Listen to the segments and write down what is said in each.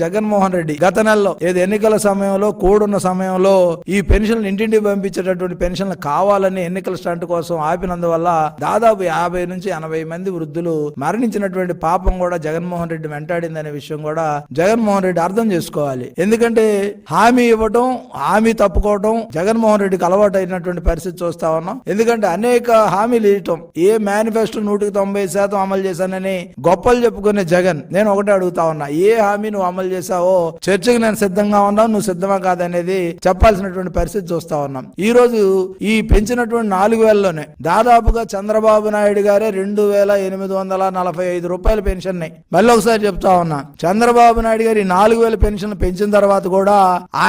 జగన్మోహన్ రెడ్డి గత నెలలో ఏది ఎన్నికల సమయంలో కూడున్న సమయంలో ఈ పెన్షన్ ఇంటింటికి పంపించేటటువంటి పెన్షన్లు కావాలని ఎన్నికల స్టంట్ కోసం ఆపినందువల్ల దాదాపు యాభై నుంచి ఎనభై మంది వృద్ధులు మరణించినటువంటి పాపం కూడా జగన్మోహన్ రెడ్డి వెంటాడిందనే విషయం కూడా జగన్మోహన్ రెడ్డి అర్థం చేసుకోవాలి. ఎందుకంటే హామీ ఇవ్వటం హామీ తప్పుకోవటం జగన్మోహన్ రెడ్డికి అలవాటు అయినటువంటి పరిస్థితి చూస్తా ఉన్నాం. ఎందుకంటే అనేక హామీలు ఇవ్వటం ఏ మేనిఫెస్టో నూటికి తొంభై శాతం అమలు చేశానని గొప్పలు చెప్పుకునే జగన్. నేను ఒకటే అడుగుతా ఉన్నా ఏ హామీ నువ్వు అమలు చేశావో చర్చకు నేను సిద్ధంగా ఉన్నావు నువ్వు సిద్ధమా కాదనేది చెప్పాల్సినటువంటి పరిస్థితి చూస్తా ఉన్నాం. ఈ రోజు ఈ పెంచినటువంటి నాలుగు వేలలోనే దాదాపుగా చంద్రబాబు నాయుడు గారే రెండు వేల ఎనిమిది వందల నలభై ఐదు రూపాయల పెన్షన్ మళ్ళీ ఒకసారి చెప్తా ఉన్నా చంద్రబాబు నాయుడు గారి నాలుగు వేల పెన్షన్ పెంచిన తర్వాత కూడా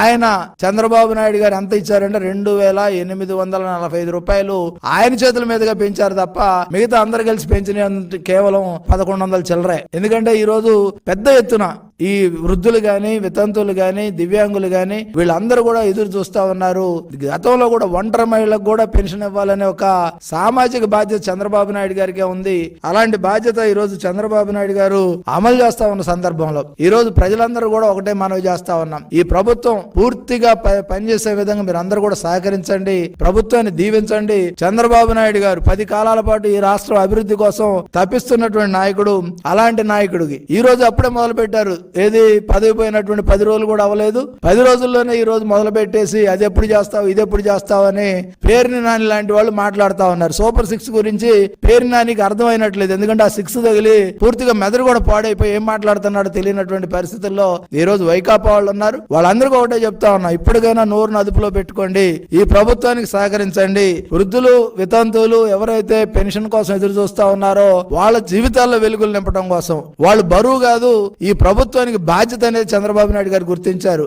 ఆయన చంద్రబాబు నాయుడు గారు ఎంత ఇచ్చారంటే రెండు వేల ఎనిమిది వందల నలభై ఐదు రూపాయలు ఆయన చేతుల మీదుగా పెంచారు తప్ప మిగతా అందరు కలిసి పెంచిన కేవలం పదకొండు వందల చిల్లరే. ఎందుకంటే ఈ రోజు పెద్ద ఎత్తున ఈ వృద్ధులు గాని వితంతువులు గాని దివ్యాంగులు గాని వీళ్ళందరూ కూడా ఎదురు చూస్తా ఉన్నారు. గతంలో కూడా ఒంటరి మహిళలకు కూడా పెన్షన్ ఇవ్వాలనే ఒక సామాజిక బాధ్యత చంద్రబాబు నాయుడు గారికి ఉంది. అలాంటి బాధ్యత ఈ రోజు చంద్రబాబు నాయుడు గారు అమలు చేస్తా ఉన్న సందర్భంలో ఈ రోజు ప్రజలందరూ కూడా ఒకటే మనవి చేస్తా ఉన్నాం. ఈ ప్రభుత్వం పూర్తిగా ప- పనిచేసే విధంగా మీరు అందరూ కూడా సహకరించండి ప్రభుత్వాన్ని దీవించండి. చంద్రబాబు నాయుడు గారు పది కాలాల పాటు ఈ రాష్ట్రం అభివృద్ధి కోసం తప్పిస్తున్నటువంటి నాయకుడు అలాంటి నాయకుడికి ఈ రోజు అప్పుడే మొదలు పెట్టారు ఏది పదవి పోయినటువంటి పది రోజులు కూడా అవ్వలేదు. పది రోజుల్లోనే ఈ రోజు మొదలు పెట్టేసి అది ఎప్పుడు చేస్తావు ఇది ఎప్పుడు చేస్తావు అని పేరుని నాని లాంటి వాళ్ళు మాట్లాడుతా ఉన్నారు. సూపర్ సిక్స్ గురించి పేరు నానికి అర్థమైనట్లేదు. ఎందుకంటే ఆ సిక్స్ తగిలి పూర్తిగా మెదడు కూడా పాడైపోయి ఏం మాట్లాడుతున్నాడో తెలియనటువంటి పరిస్థితుల్లో ఈ రోజు వైకాపా వాళ్ళు ఉన్నారు. వాళ్ళందరికీ ఒకటే చెప్తా ఉన్నా ఇప్పటికైనా నోరును అదుపులో పెట్టుకోండి. ఈ ప్రభుత్వానికి సహకరించండి. వృద్ధులు వితంతువులు ఎవరైతే పెన్షన్ కోసం ఎదురు చూస్తా ఉన్నారో వాళ్ళ జీవితాల్లో వెలుగులు నింపడం కోసం. వాళ్ళు బరువు కాదు ఈ ప్రభుత్వం ప్రభుత్వానికి బాధ్యత అనేది చంద్రబాబు నాయుడు గారు గుర్తించారు.